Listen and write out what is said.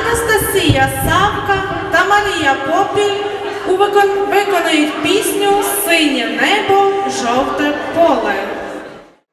Анастасія Савка та Марія Попіль у виконують пісню Синє небо, жовте поле.